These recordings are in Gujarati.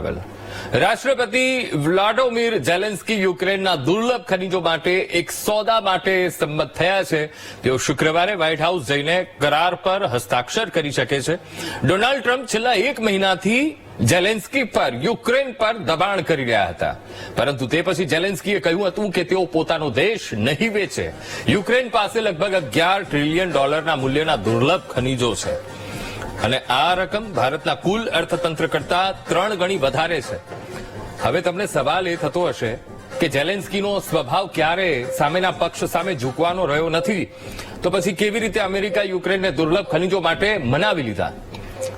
ટ્રાવેલ રાષ્ટ્રપતિ વ્લાડોમીર ઝેલેન્સ્કી યુક્રેનના દુર્લભ ખનીજો માટે એક સોદા માટે સંમત થયા છે. તેઓ શુક્રવારે વ્હાઇટ હાઉસ જઈને કરાર પર હસ્તાક્ષર કરી શકે છે. ડોનાલ્ડ ટ્રમ્પ છેલ્લા એક મહિનાથી જેલેન્સ્કી પર, યુક્રેન પર દબાણ કરી રહ્યા હતા. પરંતુ તે પછી જેલેન્સ્કીએ કહ્યું હતું કે તેઓ પોતાનો દેશ નહીં વેચે. યુક્રેન પાસે લગભગ અગિયાર ટ્રિલિયન ડોલરના મૂલ્યના દુર્લભ ખનીજો છે. અને આ રકમ ભારતના કુલ અર્થતંત્ર કરતા ત્રણ ગણી વધારે છે. હવે તમને સવાલ એ થતો હશે કે જેલેન્સ્કીનો સ્વભાવ ક્યારે સામેના પક્ષ સામે ઝૂકવાનો રહ્યો નથી, તો પછી કેવી રીતે અમેરિકા યુક્રેનને દુર્લભ ખનિજો માટે મનાવી લીધા?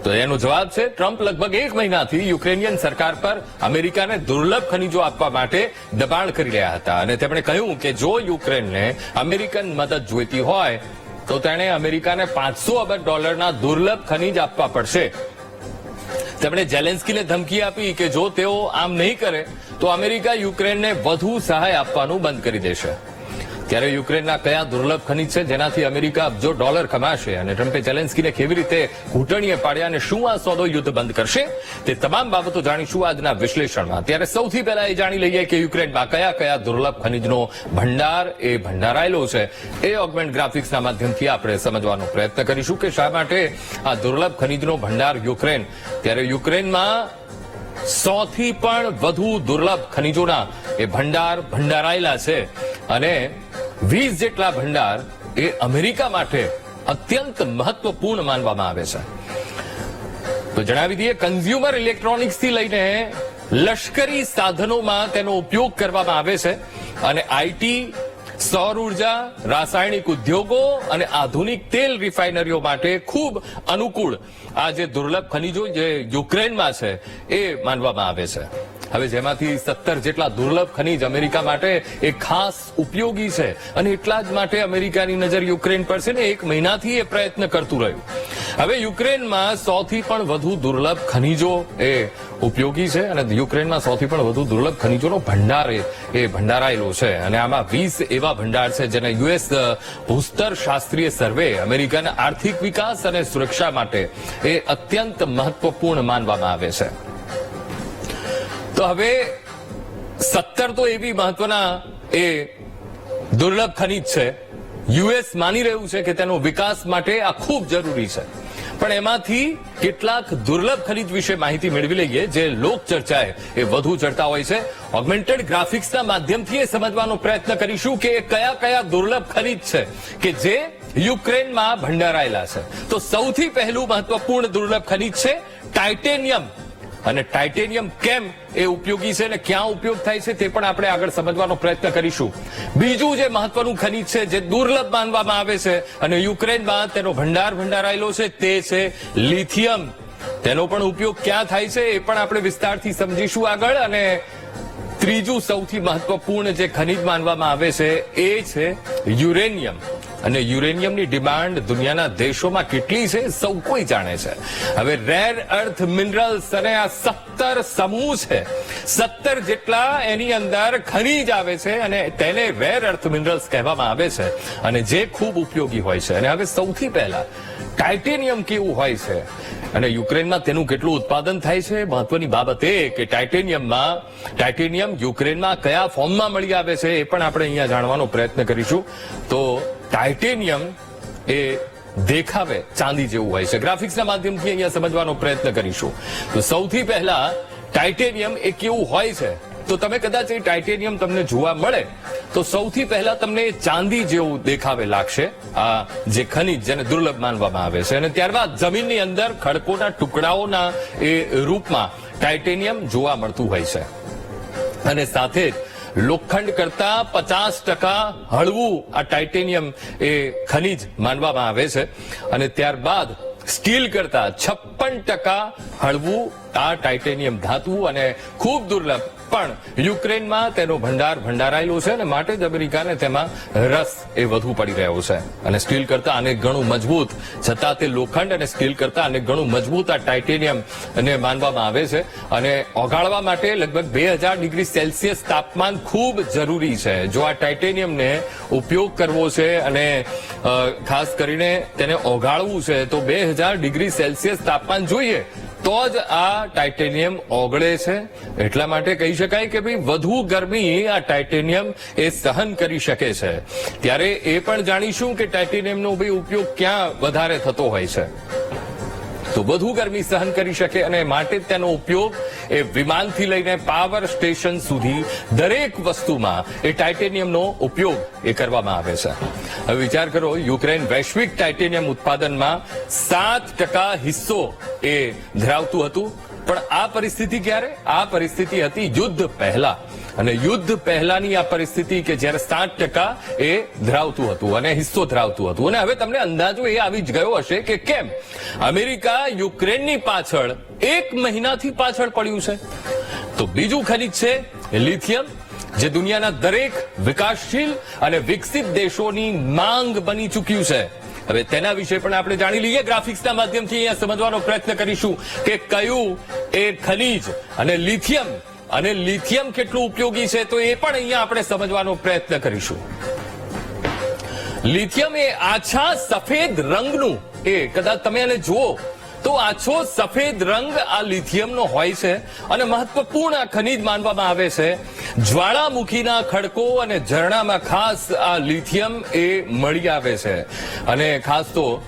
તો એનો જવાબ છે, ટ્રમ્પ લગભગ એક મહિનાથી યુક્રેનિયન સરકાર પર અમેરિકાને દુર્લભ ખનિજો આપવા માટે દબાણ કરી રહ્યા હતા. અને તેમણે કહ્યું કે જો યુક્રેનને અમેરિકન મદદ જોઈતી હોય તો તેણે અમેરિકાને પાંચસો અબજ ડોલરના દુર્લભ ખનીજ આપવા પડશે. તેમણે જેલેન્સ્કીને ધમકી આપી કે જો તેઓ આમ નહીં કરે, તો અમેરિકા યુક્રેનને વધુ સહાય આપવાનું બંધ કરી દેશે. ત્યારે યુક્રેનના કયા દુર્લભ ખનિજ છે જેનાથી અમેરિકા અબજો ડોલર કમાશે અને ટ્રમ્પે જેલેન્સ્કીને કેવી રીતે ઘૂંટણીએ પાડ્યા અને શું આ સોદો યુદ્ધ બંધ કરશે, તે તમામ બાબતો જાણીશું આજના વિશ્લેષણમાં. ત્યારે સૌથી પહેલા એ જાણી લઈએ કે યુક્રેનમાં કયા કયા દુર્લભ ખનિજનો ભંડાર એ ભંડારાયેલો છે. એ ઓગમેન્ટ ગ્રાફિક્સના માધ્યમથી આપણે સમજવાનો પ્રયત્ન કરીશું કે શા માટે આ દુર્લભ ખનિજનો ભંડાર યુક્રેન. ત્યારે યુક્રેનમાં સો પણ વધુ દુર્લભ ખનિજોના એ ભંડાર ભંડારાયેલા છે. અને વીસ જેટલા ભંડાર એ અમેરિકા માટે અત્યંત મહત્વપૂર્ણ માનવામાં આવે છે. તો જણાવી દઈએ કન્ઝ્યુમર ઇલેક્ટ્રોનિક્સથી લઈને લશ્કરી સાધનોમાં તેનો ઉપયોગ કરવામાં આવે છે અને આઈટી સૌર ઊર્જા, રાસાયણિક ઉદ્યોગો અને આધુનિક તેલ રિફાઇનરીઓ માટે ખૂબ અનુકૂળ આ જે દુર્લભ ખનિજો જે યુક્રેનમાં છે એ માનવામાં આવે છે. હવે જેમાંથી સત્તર જેટલા દુર્લભ ખનીજ અમેરિકા માટે એ ખાસ ઉપયોગી છે અને એટલા જ માટે અમેરિકાની નજર યુક્રેન પર છે ને એક મહિનાથી એ પ્રયત્ન કરતું રહ્યું. હવે યુક્રેનમાં સૌથી પણ વધુ દુર્લભ ખનીજો એ ઉપયોગી છે અને યુક્રેનમાં સૌથી પણ વધુ દુર્લભ ખનીજોનો ભંડાર એ ભંડારાયેલો છે. અને આમાં વીસ એવા ભંડાર છે જેને યુએસ ભૂસ્તર શાસ્ત્રીય સર્વે અમેરિકાના આર્થિક વિકાસ અને સુરક્ષા માટે એ અત્યંત મહત્વપૂર્ણ માનવામાં આવે છે. તો હવે સત્તર તો એવી મહત્વના એ દુર્લભ ખનિજ છે. યુએસ માની રહ્યું છે કે તેનો વિકાસ માટે આ ખૂબ જરૂરી છે. પણ એમાંથી કેટલાક દુર્લભ ખનિજ વિશે માહિતી મેળવી લઈએ જે લોક ચર્ચાએ એ વધુ ચડતા હોય છે. ઓગમેન્ટેડ ગ્રાફિક્સના માધ્યમથી એ સમજવાનો પ્રયત્ન કરીશું કે એ કયા કયા દુર્લભ ખનિજ છે કે જે યુક્રેનમાં ભંડારાયેલા છે. તો સૌથી પહેલું મહત્વપૂર્ણ દુર્લભ ખનિજ છે ટાઇટેનિયમ. અને ટાઇટેનિયમ કેમ એ ઉપયોગી છે અને ક્યાં ઉપયોગ થાય છે તે પણ આપણે આગળ સમજવાનો પ્રયત્ન કરીશું. બીજું જે મહત્વનું ખનિજ છે, જે દુર્લભ માનવામાં આવે છે અને યુક્રેનમાં તેનો ભંડાર ભંડારાયેલો છે તે છે લિથિયમ. તેનો પણ ઉપયોગ ક્યાં થાય છે એ પણ આપણે વિસ્તારથી સમજીશું આગળ અને ત્રીજું સૌથી મહત્વપૂર્ણ જે ખનિજ માનવામાં આવે છે એ છે યુરેનિયમ. અને યુરેનિયમની ડિમાન્ડ દુનિયાના દેશોમાં કેટલી છે, સૌ કોઈ જાણે છે. હવે રેર અર્થ મિનરલ્સ અને આ સત્તર સમૂહ છે. સત્તર જેટલા એની અંદર ખનીજ આવે છે અને તેને રેર અર્થ મિનરલ્સ કહેવામાં આવે છે અને જે ખૂબ ઉપયોગી હોય છે. અને હવે સૌથી પહેલા ટાઇટેનિયમ કેવું હોય છે? અને યુક્રેનમાં તેનું કેટલું ઉત્પાદન થાય છે? મહત્વની બાબત એ કે ટાઇટેનિયમમાં ટાઇટેનિયમ યુક્રેનમાં કયા ફોર્મમાં મળી આવે છે એ પણ આપણે અહીંયા જાણવાનો પ્રયત્ન કરીશું. તો ટાઇટેનિયમ એ દેખાવે ચાંદી જેવું હોય છે. ગ્રાફિક્સના માધ્યમથી અહીંયા સમજવાનો પ્રયત્ન કરીશું. તો સૌથી પહેલા ટાઇટેનિયમ એ કેવું હોય છે? તો તમે કદાચ એ ટાઇટેનિયમ તમને જોવા મળે. તો સૌથી પહેલા તમને ચાંદી જેવું દેખાવે લાગશે. આ જે ખનિજ જેને દુર્લભ માનવામાં આવે છે. અને ત્યારબાદ જમીનની અંદર ખડકોના ટુકડાઓના એ રૂપમાં ટાઇટેનિયમ જોવા મળતું હોય છે. અને સાથે જ લોખંડ કરતા પચાસ ટકા હળવું આ ટાઇટેનિયમ એ ખનિજ માનવામાં આવે છે. અને ત્યારબાદ સ્ટીલ કરતા છપ્પન ટકા હળવું આ ટાઇટેનિયમ ધાતુ અને ખૂબ દુર્લભ પણ યુક્રેનમાં તેનો ભંડાર ભંડારાયેલો છે અને માટે જ અમેરિકાને તેમાં રસ એ વધુ પડી રહ્યો છે. અને સ્ટીલ કરતા અનેક ગણું મજબૂત, છતાં તે લોખંડ અને સ્ટીલ કરતા અનેક ગણું મજબૂત આ ટાઇટેનિયમ ને માનવામાં આવે છે. અને ઓગાળવા માટે લગભગ બે હજાર ડિગ્રી સેલ્સિયસ તાપમાન ખૂબ જરૂરી છે. જો આ ટાઇટેનિયમને ઉપયોગ કરવો છે અને ખાસ કરીને તેને ઓગાળવું છે, તો બે હજાર ડિગ્રી સેલ્સિયસ તાપમાન જોઈએ તો જ આ ટાઇટેનિયમ ઓગળે છે. એટલા માટે કહી શકાય કે ભાઈ, વધુ ગરમી આ ટાઇટેનિયમ એ સહન કરી શકે છે. ત્યારે એ પણ જાણીશું કે ટાઇટેનિયમનો ભાઈ ઉપયોગ ક્યાં વધારે થતો હોય છે. તો વધુ ગરમી સહન કરી શકે અને માટે તેનો ઉપયોગ એ વિમાનથી લઈને પાવર સ્ટેશન સુધી દરેક વસ્તુમાં એ ટાઇટેનિયમનો ઉપયોગ એ કરવામાં આવે છે. હવે વિચાર કરો, યુક્રેન વૈશ્વિક ટાઇટેનિયમ ઉત્પાદનમાં સાત ટકા હિસ્સો એ ધરાવતું હતું. પણ આ પરિસ્થિતિ ક્યારે? આ પરિસ્થિતિ હતી યુદ્ધ પહેલા. અને યુદ્ધ પહેલાની આ પરિસ્થિતિ કે જ્યારે સાત ટકા એ ધરાવતું હતું અને હિસ્સો ધરાવતું હતું. અને હવે તમને અંદાજો એ આવી જ ગયો હશે કે કેમ? અમેરિકા યુક્રેનની પાછળ એક મહિનાથી પાછળ પડ્યું છે. તો બીજું ખનિજ છે લિથિયમ, જે દુનિયાના દરેક વિકાસશીલ અને વિકસિત દેશોની માંગ બની ચૂક્યું છે. હવે તેના વિશે પણ આપણે જાણી લઈએ. ગ્રાફિક્સના માધ્યમથી અહીંયા સમજવાનો પ્રયત્ન કરીશું કે કયું એ ખનીજ અને લિથિયમ અને લિથિયમ કેટલું ઉપયોગી છે તો એ પણ અહીંયા આપણે સમજવાનો પ્રયત્ન કરીશું. લિથિયમ એ આછા સફેદ રંગનું, એ કદાચ તમે એને જુઓ, તો આછો સફેદ રંગ આ લિથિયમનો હોય છે અને મહત્વપૂર્ણ આ ખનીજ માનવામાં આવે છે જ્વાળામુખીના ખડકો અને ઝરણામાં ખાસ આ લિથિયમ એ મળી આવે છે. અને ખાસ તો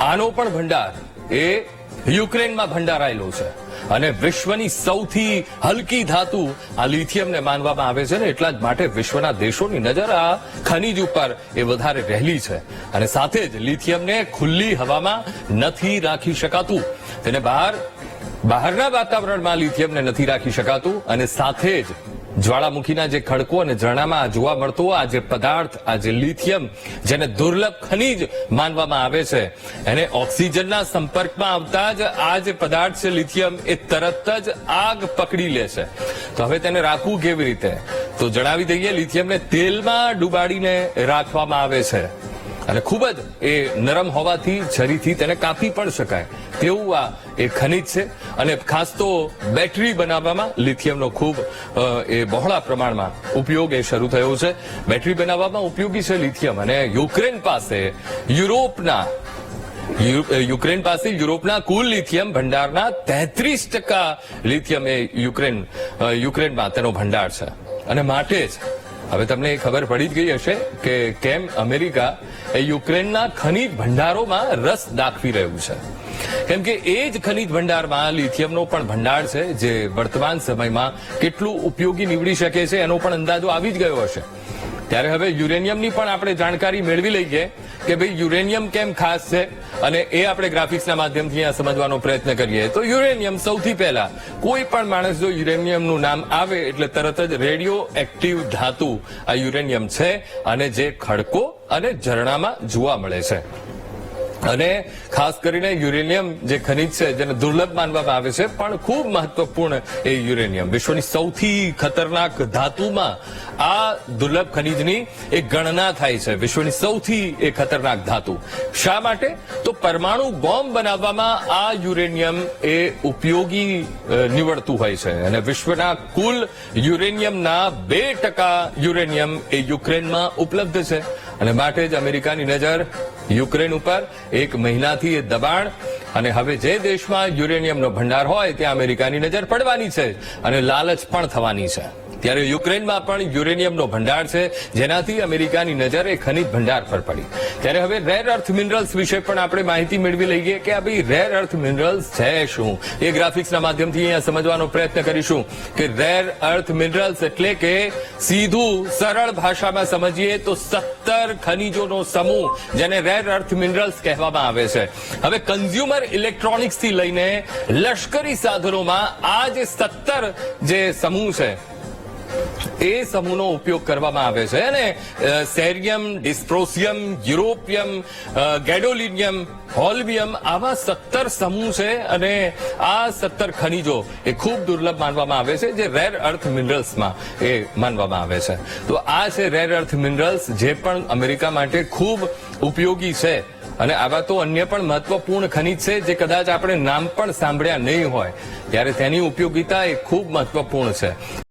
આનો પણ ભંડાર એ યુક્રેનમાં ભંડારાયેલો છે. અને વિશ્વની સૌથી હલકી ધાતુ આ લિથિયમને માનવામાં આવે છે ને એટલા જ માટે વિશ્વના દેશોની નજર આ ખનીજ ઉપર એ વધારે રહેલી છે. અને સાથે જ લિથિયમને ખુલ્લી હવામાં નથી રાખી શકાતું. તેને બહાર, બહારના વાતાવરણમાં લિથિયમને નથી રાખી શકાતું. અને સાથે જ જ્વાળામુખીના જે ખડકો અને ઝરણામાં આ જોવા મળતો આ જે પદાર્થ, આ જે લિથિયમ, જેને દુર્લભ ખનિજ માનવામાં આવે છે, એને ઓક્સિજનના સંપર્કમાં આવતા જ આ જે પદાર્થ છે, લિથિયમ, એ તરત જ આગ પકડી લે છે. તો હવે તેને રાખવું કેવી રીતે? તો જણાવી દઈએ, લિથિયમને તેલમાં ડુબાડીને રાખવામાં આવે છે. અને ખૂબ જ. એ નરમ હોવાથી છરીથી તેને કાપી પણ શકાય. તેવું આ એ ખનિજ છે. અને ખાસ તો બેટરી બનાવવામાં લિથિયમનો ખૂબ એ બહોળા પ્રમાણમાં ઉપયોગ એ શરૂ થયો છે. બેટરી બનાવવામાં ઉપયોગી છે લિથિયમ. અને યુક્રેન પાસે યુરોપના યુક્રેન પાસે યુરોપના કુલ લિથિયમ ભંડારના તેત્રીસ ટકા લિથિયમ એ યુક્રેન યુક્રેનમાં તેનો ભંડાર છે. અને માટે જ હવે તમને એ ખબર પડી જ ગઈ હશે કે કેમ અમેરિકા એ યુક્રેનના ખનિજ ભંડારોમાં રસ દાખવી રહ્યું છે. કેમ કે એ જ ખનિજ ભંડારમાં લિથિયમનો પણ ભંડાર છે, જે વર્તમાન સમયમાં કેટલું ઉપયોગી નીવડી શકે છે એનો પણ અંદાજો આવી જ ગયો હશે. ત્યારે હવે યુરેનિયમની પણ આપણે જાણકારી મેળવી લઈએ કે ભાઈ યુરેનિયમ કેમ ખાસ છે અને એ આપણે ગ્રાફિક્સના માધ્યમથી અહીંયા સમજવાનો પ્રયત્ન કરીએ. તો યુરેનિયમ સૌથી પહેલા, કોઈ પણ માણસ જો યુરેનિયમનું નામ આવે એટલે તરત જ રેડિયો એક્ટિવ ધાતુ આ યુરેનિયમ છે અને જે ખડકો અને ઝરણામાં જોવા મળે છે. અને ખાસ કરીને યુરેનિયમ જે ખનિજ છે, જેને દુર્લભ માનવામાં આવે છે, પણ ખૂબ મહત્વપૂર્ણ એ યુરેનિયમ. વિશ્વની સૌથી ખતરનાક ધાતુમાં આ દુર્લભ ખનિજની એક ગણના થાય છે. વિશ્વની સૌથી એ ખતરનાક ધાતુ. શા માટે? તો પરમાણુ બોમ્બ બનાવવામાં આ યુરેનિયમ એ ઉપયોગી નીવડતું હોય છે. અને વિશ્વના કુલ યુરેનિયમના બે ટકા યુરેનિયમ એ યુક્રેનમાં ઉપલબ્ધ છે. અને માટે જ અમેરિકાની નજર યુક્રેન ઉપર એક મહિનાથી એ દબાણ અને હવે જે દેશમાં યુરેનિયમનો ભંડાર હોય, ત્યાં અમેરિકાની નજર પડવાની છે અને લાલચ પણ થવાની છે. ત્યારે યુક્રેનમાં પણ યુરેનિયમનો ભંડાર છે, જેનાથી અમેરિકાની નજર એ ખનિજ ભંડાર પર પડી. ત્યારે હવે રેર અર્થ મિનરલ્સ વિશે પણ આપણે માહિતી મેળવી લઈએ કે આ ભાઈ રેર અર્થ મિનરલ્સ છે શું? એ ગ્રાફિક્સના માધ્યમથી અહીંયા સમજવાનો પ્રયત્ન કરીશું કે રેર અર્થ મિનરલ્સ એટલે કે સીધું સરળ ભાષામાં સમજીએ તો સત્તર ખનિજોનો સમૂહ, જેને રેર અર્થ મિનરલ્સ કહેવામાં આવે છે. હવે કન્ઝ્યુમર ઇલેક્ટ્રોનિક્સથી લઈને લશ્કરી સાધનોમાં આ જે સત્તર જે સમૂહ છે એ સમૂહનો ઉપયોગ કરવામાં આવે છે અને સેરિયમ ડિસ્પ્રોસિયમ યુરોપિયમ ગેડોલિનિયમ હોલ્વિયમ આવા સત્તર સમૂહ છે અને આ સત્તર ખનિજો એ ખૂબ દુર્લભ માનવામાં આવે છે જે રેર અર્થ મિનરલ્સમાં એ માનવામાં આવે છે. તો આ છે રેર અર્થ મિનરલ્સ જે પણ અમેરિકા માટે ખૂબ ઉપયોગી છે અને આવા તો અન્ય પણ મહત્વપૂર્ણ ખનિજ છે જે કદાચ આપણે નામ પણ સાંભળ્યા નહીં હોય. ત્યારે તેની ઉપયોગિતા એ ખૂબ મહત્વપૂર્ણ છે.